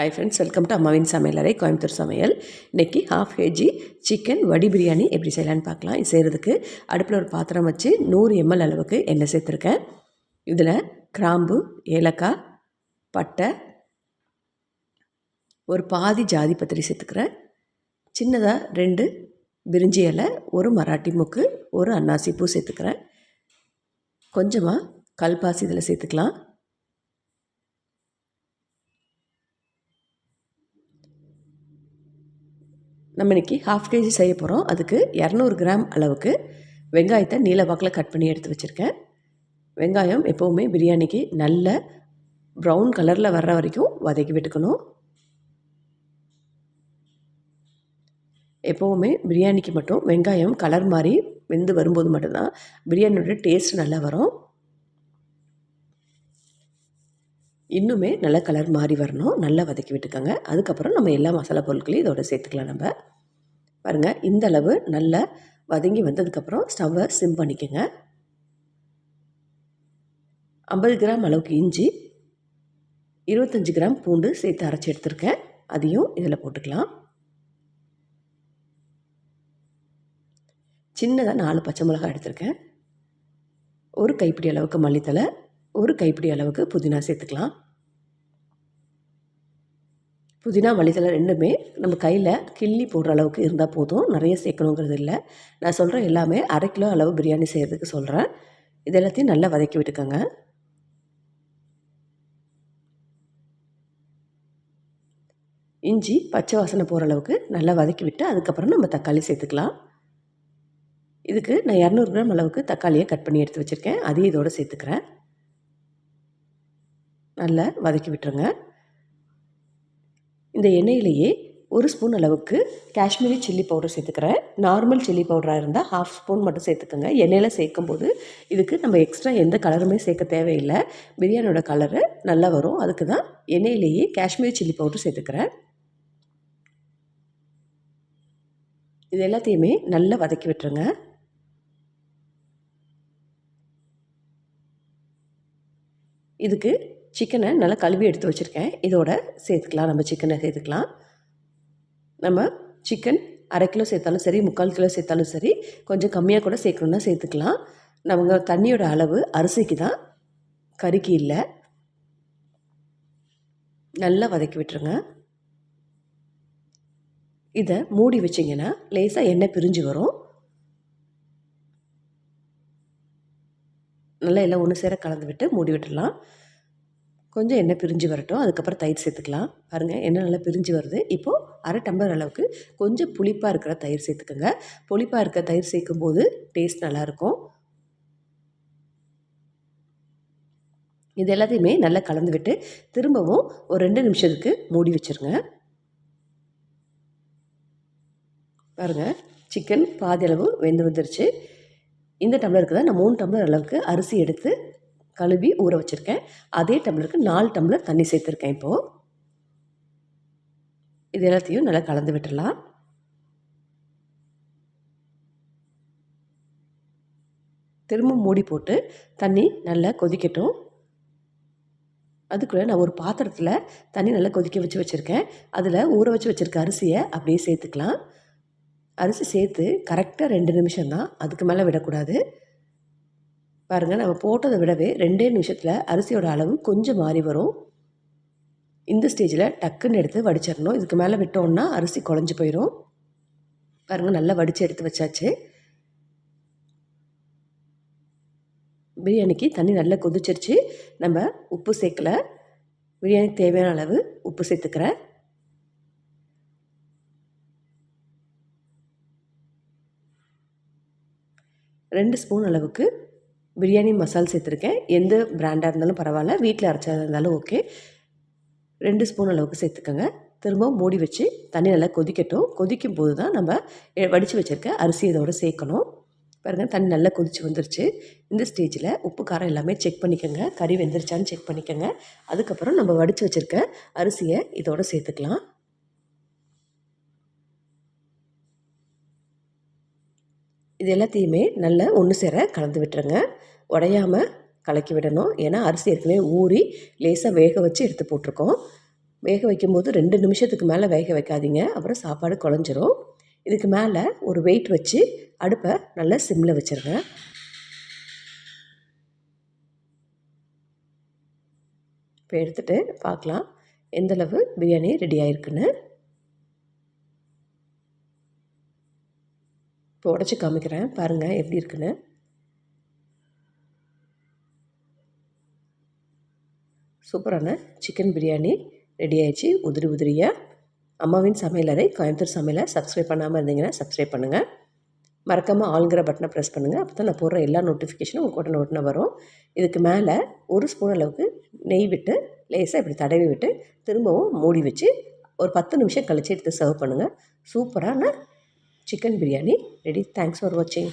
Hi friends welcome to அம்மாவின் சமையலறை கோயம்புத்தூர் சமையல் இன்றைக்கி ஹாஃப் கேஜி சிக்கன் வடி பிரியாணி எப்படி செய்யலான்னு பார்க்கலாம். இது செய்கிறதுக்கு அடுப்பில் ஒரு பாத்திரம் வச்சு நூறு எம்எல் அளவுக்கு எண்ணெய் சேர்த்துருக்கேன். இதில் கிராம்பு ஏலக்காய் பட்டை ஒரு பாதி ஜாதி பத்திரி சேர்த்துக்கிறேன். சின்னதாக ரெண்டு பிரிஞ்சி இலை ஒரு மராட்டி மூக்கு ஒரு அன்னாசி பூ சேர்த்துக்கிறேன். கொஞ்சமாக கல்பாசி இதில் சேர்த்துக்கலாம். நம்ம இன்றைக்கி ஹாஃப் கேஜி செய்ய போகிறோம் அதுக்கு இரநூறு கிராம் அளவுக்கு வெங்காயத்தை நீலவாக்கில் கட் பண்ணி எடுத்து வச்சுருக்கேன். வெங்காயம் எப்போவுமே பிரியாணிக்கு நல்ல ப்ரௌன் கலரில் வர்ற வரைக்கும் வதக்கி விட்டுக்கணும். எப்போவுமே பிரியாணிக்கு மட்டும் வெங்காயம் கலர் மாதிரி வெந்து வரும்போது மட்டும்தான் பிரியாணியோட டேஸ்ட் நல்லா வரும். இன்னுமே நல்ல கலர் மாறி வரணும். நல்லா வதக்கி விட்டுக்கோங்க. அதுக்கப்புறம் நம்ம எல்லா மசாலா பொருட்களையும் இதோட சேர்த்துக்கலாம் நம்ம. பாருங்கள் இந்த அளவு நல்லா வதங்கி வந்ததுக்கப்புறம் ஸ்டவ்வை சிம் பண்ணிக்கோங்க. ஐம்பது கிராம் அளவுக்கு இஞ்சி இருபத்தஞ்சி கிராம் பூண்டு சேர்த்து அரைச்சி எடுத்துருக்கேன். அதையும் இதில் போட்டுக்கலாம். சின்னதாக நாலு பச்சை மிளகாய் எடுத்திருக்கேன். ஒரு கைப்பிடி அளவுக்கு மல்லித்தலை ஒரு கைப்பிடி அளவுக்கு புதினா சேர்த்துக்கலாம். புதினா மல்லித்தலை ரெண்டுமே நம்ம கையில் கிள்ளி போடுற அளவுக்கு இருந்தால் போதும். நிறைய சேர்க்கணுங்கிறது இல்லை. நான் சொல்கிற எல்லாமே அரை கிலோ அளவு பிரியாணி செய்கிறதுக்கு சொல்கிறேன் இது எல்லாத்தையும் நல்லா வதக்கி விட்டுக்கோங்க. இஞ்சி பச்சை வாசனை போகிற அளவுக்கு நல்லா வதக்கி விட்டு அதுக்கப்புறம் நம்ம தக்காளி சேர்த்துக்கலாம். இதுக்கு நான் இரநூறு கிராம் அளவுக்கு தக்காளியை கட் பண்ணி எடுத்து வச்சுருக்கேன். அதையும் இதோடு சேர்த்துக்கிறேன். நல்லா வதக்கி விட்டுருங்க. இந்த எண்ணெயிலேயே ஒரு ஸ்பூன் அளவுக்கு காஷ்மீரி சில்லி பவுடர் சேர்த்துக்கிறேன். நார்மல் சில்லி பவுடராக இருந்தால் ஹாஃப் ஸ்பூன் மட்டும் சேர்த்துக்கோங்க. எண்ணெயில் சேர்க்கும் போது இதுக்கு நம்ம எக்ஸ்ட்ரா எந்த கலருமே சேர்க்க தேவையில்லை. பிரியாணியோட கலரு நல்லா வரும். அதுக்கு தான் எண்ணெயிலேயே காஷ்மீரி சில்லி பவுடர் சேர்த்துக்கிறேன். இது எல்லாத்தையுமே நல்லா வதக்கி விட்டுருங்க. இதுக்கு சிக்கனை நல்லா கழுவி எடுத்து வச்சுருக்கேன். இதோட சேர்த்துக்கலாம். நம்ம சிக்கனை சேர்த்துக்கலாம். நம்ம சிக்கன் அரை கிலோ சேர்த்தாலும் சரி முக்கால் கிலோ சேர்த்தாலும் சரி கொஞ்சம் கம்மியாக கூட சேர்க்கணுன்னா சேர்த்துக்கலாம். நம்ம தண்ணியோட அளவு அரிசிக்கு தான். கறிக்கு இல்லை. நல்லா வதக்கி விட்டுருங்க. இதை மூடி வச்சிங்கன்னா லேசாக எண்ணெய் பிரிஞ்சு வரும். நல்லா எல்லாம் ஒன்று சேர கலந்து விட்டு மூடி விட்டுடலாம். கொஞ்சம் எண்ணெய் பிரிஞ்சு வரட்டும். அதுக்கப்புறம் தயிர் சேர்த்துக்கலாம். பாருங்கள் எண்ணெய் நல்லா பிரிஞ்சு வருது. இப்போது அரை டம்ளர் அளவுக்கு கொஞ்சம் புளிப்பாக இருக்கிற தயிர் சேர்த்துக்கோங்க. புளிப்பாக இருக்கிற தயிர் சேர்க்கும் போது டேஸ்ட் நல்லாயிருக்கும். இது எல்லாத்தையுமே நல்லா கலந்து விட்டு திரும்பவும் ஒரு ரெண்டு நிமிஷத்துக்கு மூடி வச்சுருங்க. பாருங்கள் சிக்கன் பாதி அளவு வெந்து வந்துருச்சு. இந்த டம்ளருக்கு தான் நான் மூணு டம்ளர் அளவுக்கு அரிசி எடுத்து கழுவி ஊற வச்சுருக்கேன். அதே டம்ளருக்கு நாலு டம்ளர் தண்ணி சேர்த்துருக்கேன் இப்போது இது எல்லாத்தையும் நல்லா கலந்து விட்டுடலாம். திரும்ப மூடி போட்டு தண்ணி நல்லா கொதிக்கட்டும். அதுக்குள்ளே நான் ஒரு பாத்திரத்தில் தண்ணி நல்லா கொதிக்க வச்சு வச்சுருக்கேன். அதில் ஊற வச்சு வச்சுருக்க அரிசியை அப்படியே சேர்த்துக்கலாம். அரிசி சேர்த்து கரெக்டாக ரெண்டு நிமிஷம் தான் அதுக்கு மேலே விடக்கூடாது. பாருங்கள் நம்ம போட்டதை விடவே ரெண்டே நிமிஷத்தில் அரிசியோட அளவு கொஞ்சம் மாறி வரும். இந்த ஸ்டேஜில் டக்குன்னு எடுத்து வடிச்சிடணும். இதுக்கு மேலே விட்டோம்னா அரிசி குழஞ்சி போயிடும் பாருங்கள் நல்லா வடித்து எடுத்து வச்சாச்சு. பிரியாணிக்கு தண்ணி நல்லா கொதிச்சிருச்சு. நம்ம உப்பு சேர்க்கல. பிரியாணிக்கு தேவையான அளவு உப்பு சேர்த்துக்கிறேன். ரெண்டு ஸ்பூன் அளவுக்கு பிரியாணி மசால் சேர்த்துருக்கேன். எந்த பிராண்டாக இருந்தாலும் பரவாயில்ல. வீட்டில் அரைச்சதாக இருந்தாலும் ஓகே ரெண்டு ஸ்பூன் அளவுக்கு சேர்த்துக்கோங்க. திரும்பவும் மூடி வச்சு தண்ணி நல்லா கொதிக்கட்டும். கொதிக்கும் போது தான் நம்ம வடித்து வச்சுருக்க அரிசி இதோடு சேர்க்கணும். பாருங்கள் தண்ணி நல்லா கொதித்து வந்துருச்சு. இந்த ஸ்டேஜில் உப்பு காரம் எல்லாமே செக் பண்ணிக்கோங்க. கறி வெந்துருச்சான்னு செக் பண்ணிக்கோங்க. அதுக்கப்புறம் நம்ம வடித்து வச்சுருக்க அரிசியை இதோடு சேர்த்துக்கலாம். இது எல்லாத்தையுமே நல்லா ஒன்று சேர கலந்து விட்டுருங்க. உடையாமல் கலக்கி விடணும். ஏன்னா அரிசி ஏற்கனவே ஊறி லேசாக வேக வச்சு எடுத்து போட்டிருக்கோம். வேக வைக்கும்போது ரெண்டு நிமிஷத்துக்கு மேலே வேக வைக்காதீங்க. அப்புறம் சாப்பாடு குழஞ்சிரும். இதுக்கு மேலே ஒரு வெயிட் வச்சு அடுப்பை நல்லா சிம்மில் வச்சுருங்க. இப்போ எடுத்துகிட்டு பார்க்கலாம். எந்தளவு பிரியாணி ரெடி ஆகிருக்குன்னு இப்போ உடச்சி காமிக்கிறேன். பாருங்கள் எப்படி இருக்குன்னு. சூப்பரான சிக்கன் பிரியாணி ரெடி ஆயிடுச்சு. உதிரி உதிரியாக அம்மாவின் சமையலறை கோயம்புத்தூர் சமையலை சப்ஸ்கிரைப் பண்ணாமல் இருந்தீங்கன்னா சப்ஸ்கிரைப் பண்ணுங்கள் மறக்காமல் ஆளுங்கிற பட்டனை ப்ரெஸ் பண்ணுங்கள் அப்போ தான் நான் போடுற எல்லா நோட்டிஃபிகேஷனும் உங்கள் உடனே உடனே வரும். இதுக்கு மேலே ஒரு ஸ்பூன் அளவுக்கு நெய் விட்டு லேசாக இப்படி தடவி விட்டு திரும்பவும் மூடி வச்சு ஒரு பத்து நிமிஷம் கழித்து எடுத்து சர்வ் பண்ணுங்கள் சூப்பரான chicken biryani ready thanks for வாட்சிங்